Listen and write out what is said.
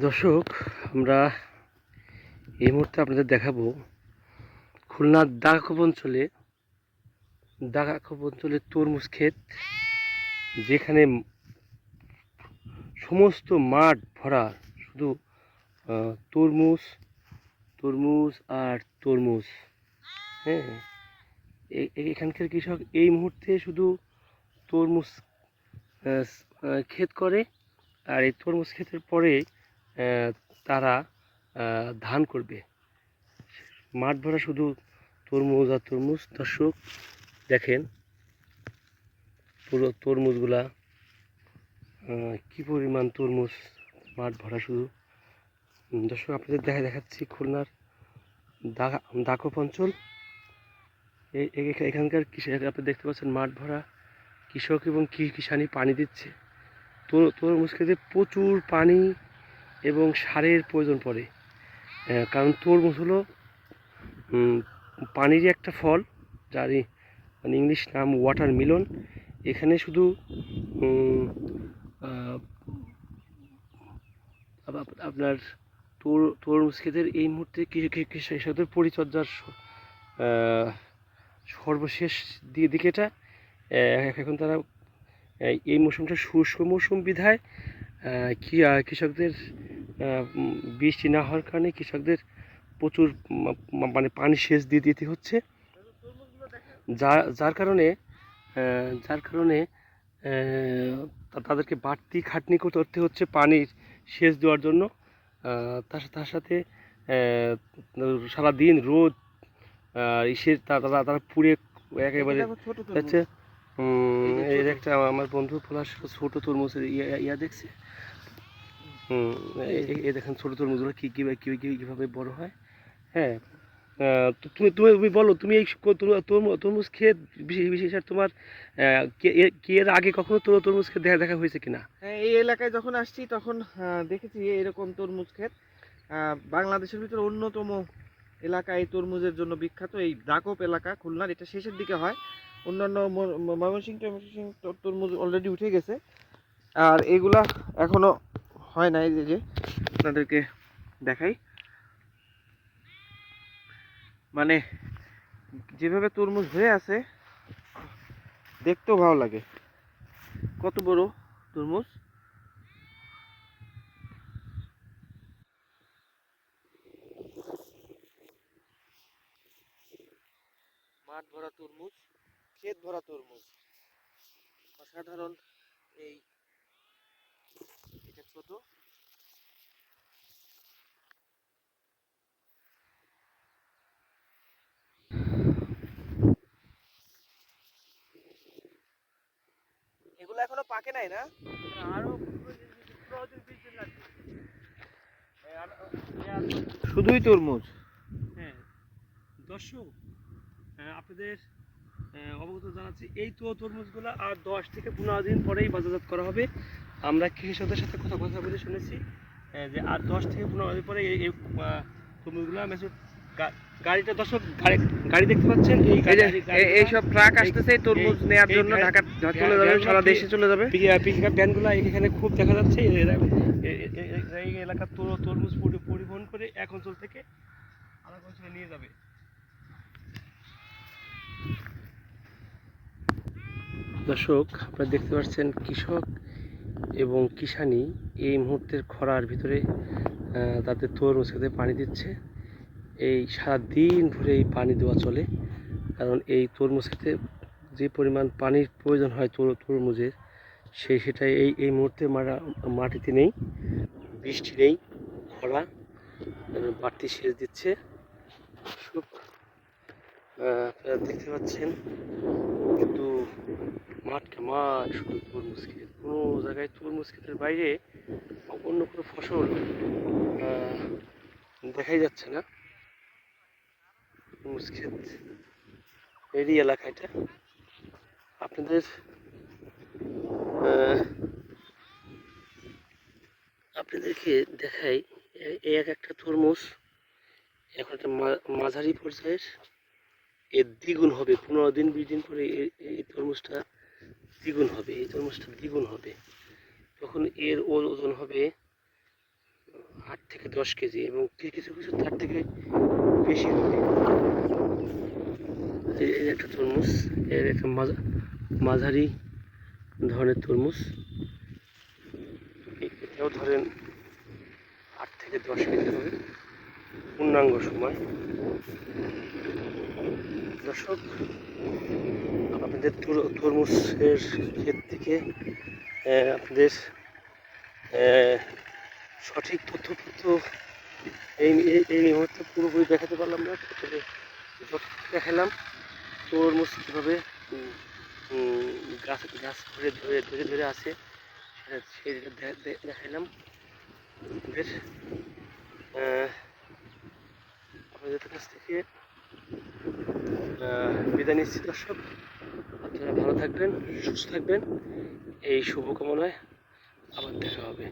দর্শক, আমরা এই মুহূর্তে আপনাদের দেখাবো খুলনার দাগাখোপ অঞ্চলে দাগাখোপ অঞ্চলে তরমুজ ক্ষেত, যেখানে সমস্ত মাঠ ভরা শুধু তরমুজ তরমুজ আর তরমুজ। হ্যাঁ এখানকার কৃষক এই মুহূর্তে শুধু তরমুজ ক্ষেত করে, আর এই তরমুজ ক্ষেতের পরে তারা ধান করবে। মাঠ ভরা শুধু তরমুজ আর তরমুজ। দর্শক, দেখেন পুরো তরমুজগুলা কি পরিমাণ তরমুজ মাঠ ভরা শুধু। দর্শক, আপনাদের দেখা দেখাচ্ছি খুলনার দাকপ অঞ্চল। এখানকার কৃষক আপনি দেখতে পাচ্ছেন মাঠ ভরা। কৃষক এবং কিষানি পানি দিচ্ছে। তোর তরমুজ খেতে প্রচুর পানি এবং সারের প্রয়োজন পড়ে। কারণ তরমুজ হলো পানিরই একটা ফল যার মানে ইংলিশ নাম ওয়াটার মিলন এখানে শুধু আপনার তোর তরমুজ ক্ষেতের এই মুহূর্তে কৃষি- কৃষি- কৃষকদের পরিচর্যার সর্বশেষ দি- দিকেটা আহ, এখন তারা এই মৌসুমটা শুষ্ক মৌসুম বিধায় কৃষকদের বৃষ্টি না হওয়ার কারণে কৃষকদের প্রচুর মানে পানি সেচ দিয়ে দিতে হচ্ছে। যার যার কারণে যার কারণে তাদেরকে বাড়তি খাটনি করতে হচ্ছে পানির সেচ দেওয়ার জন্য। তার তার সাথে সারাদিন রোদ ইসের তারা তারা পুড়ে একেবারে হচ্ছে যে ছোট। একটা আমার বন্ধু ফলাস ছোট তরমুজের ইয়া ইয়া দেখছে? এই- দেখেন ছোট তরমুজগুলো কি কি কি কি- কীভাবে বড় হয়? হ্যাঁ তো তুমি তুমি তুমি বলো তুমি এই তরমুজ খেয়ে বিশেষ বিশেষ আর তোমার কে- এর আগে কখনো তোর তরমুজ খেয়ে দেখা দেখা হয়েছে কিনা? হ্যাঁ এই এলাকায় যখন আসছি তখন দেখেছি এরকম তরমুজ ক্ষেত। বাংলাদেশের ভিতরে অন্যতম এলাকা এই তরমুজের জন্য বিখ্যাত এই দাকপ এলাকা খুলনার। এটা শেষের দিকে হয়। অন্যান্য ম- ম- ময়মনসিংহ টয়মনসিংহ তরমুজ অলরেডি উঠে গেছে। আর এগুলা এখনও হয় নাই যে যে আপনাদেরকে দেখাই। মানে যেভাবে তরমুজ হয়ে আছে, দেখতেও ভালো লাগে। কত বড় তরমুজ? মাঠ ভরা তরমুজ, ক্ষেত ভরা তরমুজ। অসাধারণ এই ছোট এগুলো এখনও পাকে নাই না? আরও শুধুই তরমুজ? হ্যাঁ। দর্শক আপনাদের অবগত জানাচ্ছি এই তো তরমুজগুলো আর দশ থেকে পনেরো দিন পরেই বাজারজাত করা হবে। আমরা কৃষকদের সাথে কথা কথা বলে শুনেছি যে আর দশ থেকে পনেরো দিন পরে এই তরমুজগুলো মেসুর গাড়িটা দর্শক গাড়ি গাড়ি দেখতে পাচ্ছেন? এই এই সব ট্রাক আসতেছে তরমুজ নেয়ার জন্য ঢাকা চলে যাবে সারা দেশে চলে যাবে। পিকআপ ভ্যানগুলো এখানে খুব দেখা যাচ্ছে এই এলাকার তর- তরমুজ পরিবহন করে এক অঞ্চল থেকে আরেক অঞ্চলে নিয়ে যাবে। দর্শক আপনারা দেখতে পাচ্ছেন কৃষক এবং কিষানি এই মুহূর্তের খরার ভিতরে তাদের তরমুজ খেতে পানি দিচ্ছে। এই সারা দিন ভরে এই পানি দেওয়া চলে, কারণ এই তরমুজ খেতে যে পরিমাণ পানির প্রয়োজন হয় তর- তরমুজের সেই সেটাই এই এই মুহূর্তে মারা, মাটিতে নেই, বৃষ্টি নেই, খরা বাড়তি সেচ দিচ্ছে। দেখতে পাচ্ছেন, কিন্তু মাঠকে মাঠ, শুধু তরমুজ ক্ষেত কোনো জায়গায় তরমুজ ক্ষেতের বাইরে অন্য কোনো ফসল দেখাই যাচ্ছে না। ক্ষেত এরই এলাকা এটা আপনাদের আপনাদেরকে দেখাই এই এক একটা তরমুজ, এখন একটা মাঝারি পর্যায়ের, এর দ্বিগুণ হবে। পনেরো দিন, বিশ দিন পরে এই তরমুজটা দ্বিগুণ হবে, এই তরমুজটা দ্বিগুণ হবে। তখন এর ও- ওজন হবে আট থেকে দশ কেজি এবং কিছু কিছু তার থেকে বেশি হবে। এই একটা তরমুজ, এর একটা মাঝারি ধরনের তরমুজ। এটাও ধরেন আট থেকে দশ কেজি হবে। পূর্ণাঙ্গ সময়। দর্শক, আপনাদের তরমুজের ক্ষেত থেকে আপনাদের সঠিক তথ্য তথ্য এই, এই- মুহূর্তে পুরোপুরি দেখাতে পারলাম না। তবে দেখালাম, তরমুজ কীভাবে গাছ গাছ ধরে ধরে ধরে ধরে আছে, সেটা সেটা দেখালাম আপনাদের আপনাদের কাছ থেকে বিদায় নিচ্ছি দর্শক। আপনারা ভালো থাকবেন সুস্থ থাকবেন। এই শুভকামনায় আবার দেখা হবে।